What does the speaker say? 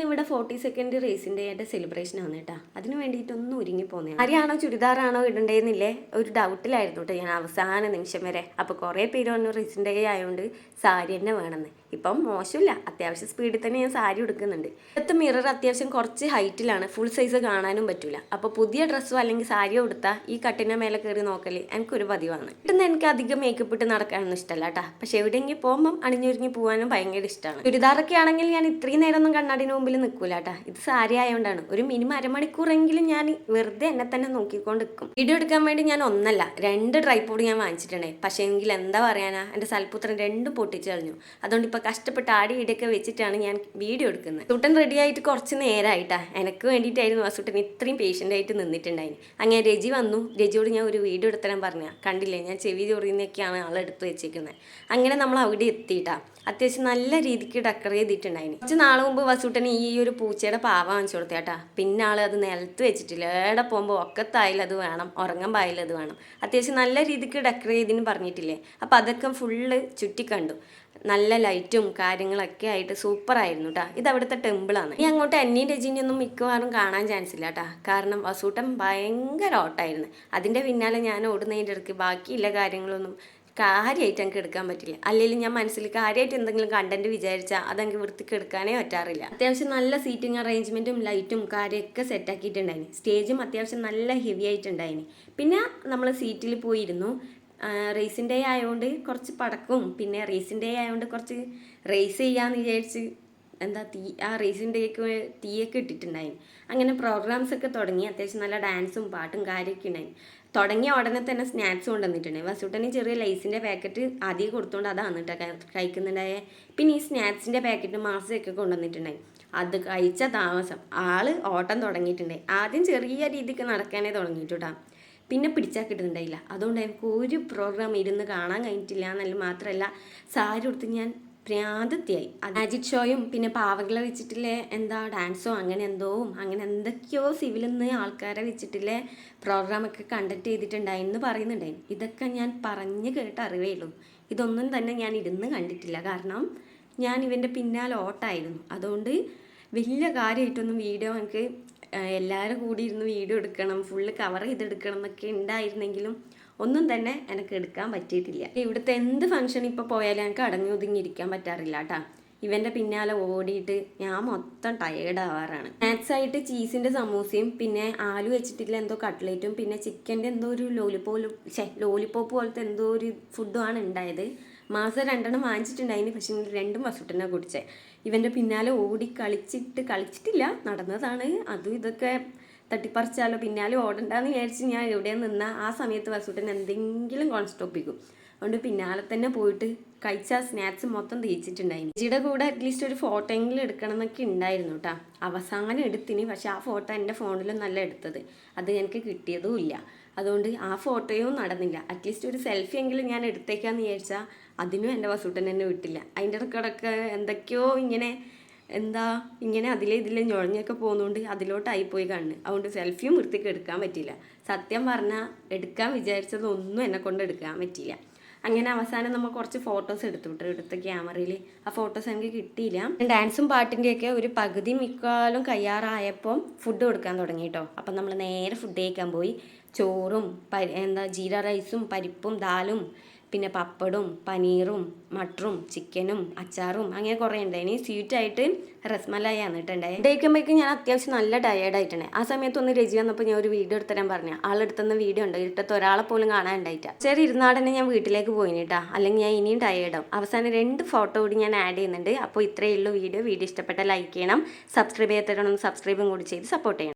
ഇന്ന് ഇവിടെ forty second റേസിന്റെ ആയിട്ട് സെലിബ്രേഷൻ ആണ് കേട്ടോ. അതിന് വേണ്ടിയിട്ടൊന്നും ഒരുങ്ങി പോകുന്നത് ആരെയാണോ ചുരിദാറാണോ ഇടണ്ടേന്നില്ലേ? ഒരു ഡൗട്ടിലായിരുന്നു കേട്ടോ ഞാൻ അവസാന നിമിഷം വരെ. അപ്പോൾ കുറേ പേര് പറഞ്ഞു റേസിന്റെ ആയതുകൊണ്ട് സാരി തന്നെ വേണമെന്ന് ഇപ്പം മോശമില്ല. അത്യാവശ്യം സ്പീഡിൽ തന്നെ ഞാൻ സാരി എടുക്കുന്നുണ്ട് ഇപ്പോഴത്തെ മിറർ അത്യാവശ്യം കുറച്ച് ഹൈറ്റിലാണ് ഫുൾ സൈസ് കാണാനും പറ്റില്ല അപ്പോൾ പുതിയ ഡ്രസ്സോ അല്ലെങ്കിൽ സാരിയോ എടുത്താൽ ഈ കട്ടിന്റെ മേലെ കയറി നോക്കൽ എനിക്കൊരു പതിവാണ്. പെട്ടെന്ന് എനിക്ക് അധികം മേക്കപ്പ് ഇട്ട് നടക്കാനൊന്നും ഇഷ്ടമല്ല കേട്ടോ പക്ഷെ എവിടെയെങ്കിലും പോകുമ്പം അണിഞ്ഞൊരുങ്ങി പോകാനും ഭയങ്കര ഇഷ്ടമാണ് ചുരിദാറൊക്കെ ആണെങ്കിൽ ഞാൻ ഇത്രയും നേരം ഒന്നും കണ്ണാടിന് മുമ്പിൽ നിൽക്കൂല കേട്ടോ ഇത് സാരി ആയതുകൊണ്ടാണ് ഒരു മിനിമം അരമണിക്കൂറെങ്കിലും ഞാൻ വെറുതെ എന്നെ തന്നെ നോക്കിക്കൊണ്ട് നിൽക്കും വീഡിയോ എടുക്കാൻ വേണ്ടി ഞാൻ ഒന്നല്ല രണ്ട് ട്രൈപ്പോഡ് ഞാൻ വാങ്ങിച്ചിട്ടുണ്ടായി. പക്ഷേ എങ്കിൽ എന്താ പറയാനാ? എന്റെ സൽപുത്രൻ രണ്ടും പൊട്ടിച്ചു കളഞ്ഞു. അതുകൊണ്ട് ഇപ്പോൾ കഷ്ടപ്പെട്ട് ആടി ഇടയൊക്കെ വെച്ചിട്ടാണ് ഞാൻ വീഡിയോ എടുക്കുന്നത്. സുട്ടൻ റെഡി ആയിട്ട് കുറച്ച് നേരമായിട്ടാ എനിക്ക് വേണ്ടിയിട്ടായിരുന്നു ആ സുട്ടൻ ഇത്രയും പേഷ്യന്റ് ആയിട്ട് നിന്നിട്ടുണ്ടായിന്. അങ്ങനെ രജി വന്നു. രജിയോട് ഞാൻ ഒരു വീഡിയോ എടുത്തരാൻ പറഞ്ഞ കണ്ടില്ലേ? ഞാൻ ചെവി ചൊറിയുന്നൊക്കെയാണ് ആളെടുത്ത് വെച്ചേക്കുന്നത് അങ്ങനെ നമ്മൾ അവിടെ എത്തിയിട്ടാ. അത്യാവശ്യം നല്ല രീതിക്ക് ഡെക്കർ ചെയ്തിട്ടുണ്ടായിന്. കുറച്ച് നാൾ മുമ്പ് വസൂട്ടന് ഈ ഒരു പൂച്ചയുടെ പാവ വാങ്ങിച്ചു കൊടുത്തേട്ടാ പിന്നെ ആൾ അത് നിലത്ത് വെച്ചിട്ടില്ല. എവിടെ പോകുമ്പോൾ ഒക്കത്തായാലും അത് വേണം. ഉറങ്ങാൻ പായാലും അത് വേണം. അത്യാവശ്യം നല്ല രീതിക്ക് ഡെക്കർ ചെയ്തിന് പറഞ്ഞിട്ടില്ലേ? അപ്പം അതൊക്കെ ഫുള്ള് ചുറ്റിക്കണ്ടു. നല്ല ലൈറ്റും കാര്യങ്ങളൊക്കെ ആയിട്ട് സൂപ്പർ ആയിരുന്നു കേട്ടോ ഇത് അവിടുത്തെ ടെമ്പിളാണ് ഈ അങ്ങോട്ട് എന്നീ രജിനിയൊന്നും മിക്കവാറും കാണാൻ ചാൻസ് ഇല്ല കേട്ടോ കാരണം വസൂട്ടം ഭയങ്കര ഓട്ടായിരുന്നു അതിന്റെ പിന്നാലെ ഞാൻ ഓടുന്നതിന്റെ ഇടയ്ക്ക് ബാക്കിയില്ല കാര്യങ്ങളൊന്നും കാര്യമായിട്ട് എനിക്ക് എടുക്കാൻ പറ്റില്ല. അല്ലെങ്കിൽ ഞാൻ മനസ്സിൽ കാര്യമായിട്ട് എന്തെങ്കിലും കണ്ടന്റ് വിചാരിച്ചാൽ അതെനിക്ക് വൃത്തിക്ക് എടുക്കാനേ പറ്റാറില്ല. അത്യാവശ്യം നല്ല സീറ്റിംഗ് അറേഞ്ച്മെന്റും ലൈറ്റും കാര്യമൊക്കെ സെറ്റാക്കിയിട്ടുണ്ടായിന് സ്റ്റേജും അത്യാവശ്യം നല്ല ഹെവി ആയിട്ടുണ്ടായിന്. പിന്നെ നമ്മൾ സീറ്റിൽ പോയിരുന്നു. റേസിന്റെ ആയതുകൊണ്ട് കുറച്ച് പടക്കും പിന്നെ റേസിന്റെ ആയതുകൊണ്ട് കുറച്ച് റേസ് ചെയ്യാമെന്ന് വിചാരിച്ച് എന്താ തീ ആ റേസിന്റെയൊക്കെ തീയൊക്കെ ഇട്ടിട്ടുണ്ടായി അങ്ങനെ പ്രോഗ്രാംസ് ഒക്കെ തുടങ്ങി അത്യാവശ്യം നല്ല ഡാൻസും പാട്ടും കാര്യമൊക്കെ ഉണ്ടായി തുടങ്ങിയ ഉടനെ തന്നെ സ്നാക്സ് കൊണ്ടുവന്നിട്ടുണ്ടായി. വസൂട്ടന് ചെറിയ ലൈസിന്റെ പാക്കറ്റ് ആദ്യം കൊടുത്തുകൊണ്ട് അതാണ് കേട്ടോ കഴിക്കുന്നുണ്ടായ. പിന്നെ ഈ സ്നാക്സിന്റെ പാക്കറ്റ് മാസമൊക്കെ കൊണ്ടുവന്നിട്ടുണ്ടായി. അത് കഴിച്ച താമസം. ആൾ ഓട്ടം തുടങ്ങിയിട്ടുണ്ടായി. ആദ്യം ചെറിയ രീതിക്ക് നടക്കാനേ തുടങ്ങിയിട്ടുട്ടാ പിന്നെ പിടിച്ചാൽ കിട്ടുന്നുണ്ടായില്ല. അതുകൊണ്ട് എനിക്ക് ഒരു പ്രോഗ്രാം ഇരുന്ന് കാണാൻ കഴിഞ്ഞിട്ടില്ല എന്നല്ല മാത്രമല്ല സാരി ഉടുത്ത് ഞാൻ പ്രാന്തത്തിയായി. മാജിക് ഷോയും പിന്നെ പാവകളെ വെച്ചിട്ടില്ലേ എന്താ ഡാൻസോ അങ്ങനെ എന്തോ അങ്ങനെ എന്തൊക്കെയോ സിവിലിൽ നിന്ന് ആൾക്കാരെ വെച്ചിട്ടില്ലേ പ്രോഗ്രാമൊക്കെ കണ്ടക്ട് ചെയ്തിട്ടുണ്ടായിരുന്നു പറയുന്നുണ്ടായി. ഇതൊക്കെ ഞാൻ പറഞ്ഞു കേട്ട് അറിവേ ഉള്ളൂ. ഇതൊന്നും തന്നെ ഞാൻ ഇരുന്ന് കണ്ടിട്ടില്ല. കാരണം ഞാൻ ഇവന്റെ പിന്നാലെ ഓട്ടായിരുന്നു. അതുകൊണ്ട് വലിയ കാര്യമായിട്ടൊന്നും വീഡിയോ എനിക്ക് എല്ലാവരും കൂടി ഇരുന്ന് വീഡിയോ എടുക്കണം ഫുള്ള് കവർ ചെയ്തെടുക്കണം എന്നൊക്കെ ഉണ്ടായിരുന്നെങ്കിലും ഒന്നും തന്നെ എനിക്ക് എടുക്കാൻ പറ്റിയിട്ടില്ല. ഇവിടുത്തെ എന്ത് ഫംഗ്ഷൻ ഇപ്പോൾ പോയാലും എനിക്ക് അടങ്ങി ഒതുങ്ങിയിരിക്കാൻ പറ്റാറില്ല കേട്ടാ ഇവന്റെ പിന്നാലെ ഓടിയിട്ട് ഞാൻ മൊത്തം ടയേർഡ് ആവാറാണ്. സ്നാക്സ് ആയിട്ട് ചീസിന്റെ സമൂസയും പിന്നെ ആലു വെച്ചിട്ടില്ല എന്തോ കട്ട്ലേറ്റും പിന്നെ ചിക്കന്റെ എന്തോ ഒരു ലോലിപ്പോലും ഛേ ലോലിപ്പോപ്പ് പോലത്തെ എന്തോ ഒരു ഫുഡുമാണ് ഉണ്ടായത്. മാസം രണ്ടെണ്ണം വാങ്ങിച്ചിട്ടുണ്ടായിന്. പക്ഷെ രണ്ടും വസുട്ടനെ കുടിച്ചേ. ഇവന്റെ പിന്നാലെ ഓടി കളിച്ചിട്ട് കളിച്ചിട്ടില്ല. നടന്നതാണ്. അതും ഇതൊക്കെ തട്ടിപ്പറിച്ചാലോ പിന്നാലെ ഓടണ്ടെന്ന് വിചാരിച്ച് ഞാൻ എവിടെ നിന്ന ആ സമയത്ത് വസുട്ടൻ എന്തെങ്കിലും കോൺസ്റ്റോപ്പിക്കും അതുകൊണ്ട് പിന്നാലെ തന്നെ പോയിട്ട് കഴിച്ച സ്നാക്സ് മൊത്തം തേച്ചിട്ടുണ്ടായിരുന്നു ജിയുടെ കൂടെ അറ്റ്ലീസ്റ്റ് ഒരു ഫോട്ടോ എങ്കിലും എടുക്കണം എന്നൊക്കെ ഉണ്ടായിരുന്നു കേട്ടോ അവസാനം എടുത്തിന്. പക്ഷെ ആ ഫോട്ടോ എന്റെ ഫോണിലും നല്ല എടുത്തത്. അത് എനിക്ക് കിട്ടിയതും ഇല്ല. അതുകൊണ്ട് ആ ഫോട്ടോയും നടന്നില്ല. അറ്റ്ലീസ്റ്റ് ഒരു സെൽഫി എങ്കിലും ഞാൻ എടുത്തേക്കാന്ന് വിചാരിച്ചാൽ അതിനും എന്റെ വസൂട്ടൻ എന്നെ വിട്ടില്ല. അതിന്റെ ഇടക്കിടക്ക് എന്തൊക്കെയോ ഇങ്ങനെ എന്താ ഇങ്ങനെ അതിലെ ഇതിലെ ഞൊഴഞ്ഞൊക്കെ പോകുന്നതുകൊണ്ട് അതിലോട്ടായിപ്പോയി കണ്ണ്. അതുകൊണ്ട് സെൽഫിയും വൃത്തിക്ക് എടുക്കാൻ പറ്റില്ല സത്യം പറഞ്ഞാൽ എടുക്കാൻ വിചാരിച്ചതൊന്നും എന്നെ കൊണ്ട് എടുക്കാൻ പറ്റിയില്ല. അങ്ങനെ അവസാനം നമ്മൾ കുറച്ച് ഫോട്ടോസ് എടുത്തു വിട്ടു. എടുത്ത ക്യാമറയിൽ ആ ഫോട്ടോസ് എനിക്ക് കിട്ടിയില്ല. ഡാൻസും പാട്ടിന്റെയൊക്കെ ഒരു പകുതി മിക്കാലും കയ്യാറായപ്പോൾ ഫുഡ് കൊടുക്കാൻ തുടങ്ങി കേട്ടോ അപ്പം നമ്മൾ നേരെ ഫുഡ് കഴിക്കാൻ പോയി. ചോറും എന്താ ജീര റൈസും പരിപ്പും ദാലും പിന്നെ പപ്പടും പനീറും മട്ടറും ചിക്കനും അച്ചാറും അങ്ങനെ കുറേ ഉണ്ടായിന് സ്വീറ്റായിട്ട് റസ്മലായാണ് കേട്ടുണ്ടായി ഡേക്കുമ്പോഴേക്കും ഞാൻ അത്യാവശ്യം നല്ല ടയേർഡായിട്ടുണ്ട് ആ സമയത്ത് ഒന്ന് രജി വന്നപ്പോൾ ഞാൻ ഒരു വീഡിയോ എടുത്തരാൻ പറഞ്ഞു. ആളെടുത്തുന്ന വീഡിയോ ഉണ്ട്? ഇരുട്ടത്ത് ഒരാളെ പോലും കാണാൻ ഉണ്ടായിട്ടാ. ചെറിയ ഇരുന്നാടനെ ഞാൻ വീട്ടിലേക്ക് പോയിട്ടാ അല്ലെങ്കിൽ ഞാൻ ഇനിയും ടയേർഡാവും അവസാനം രണ്ട് ഫോട്ടോ കൂടി ഞാൻ ആഡ് ചെയ്യുന്നുണ്ട്. അപ്പോൾ ഇത്രയേ ഉള്ളൂ വീഡിയോ. വീഡിയോ ഇഷ്ടപ്പെട്ട ലൈക്ക് ചെയ്യണം. സബ്സ്ക്രൈബ് ചെയ്യാത്തവരൊന്ന് സബ്സ്ക്രൈബും കൂടി ചെയ്ത് സപ്പോർട്ട് ചെയ്യണം.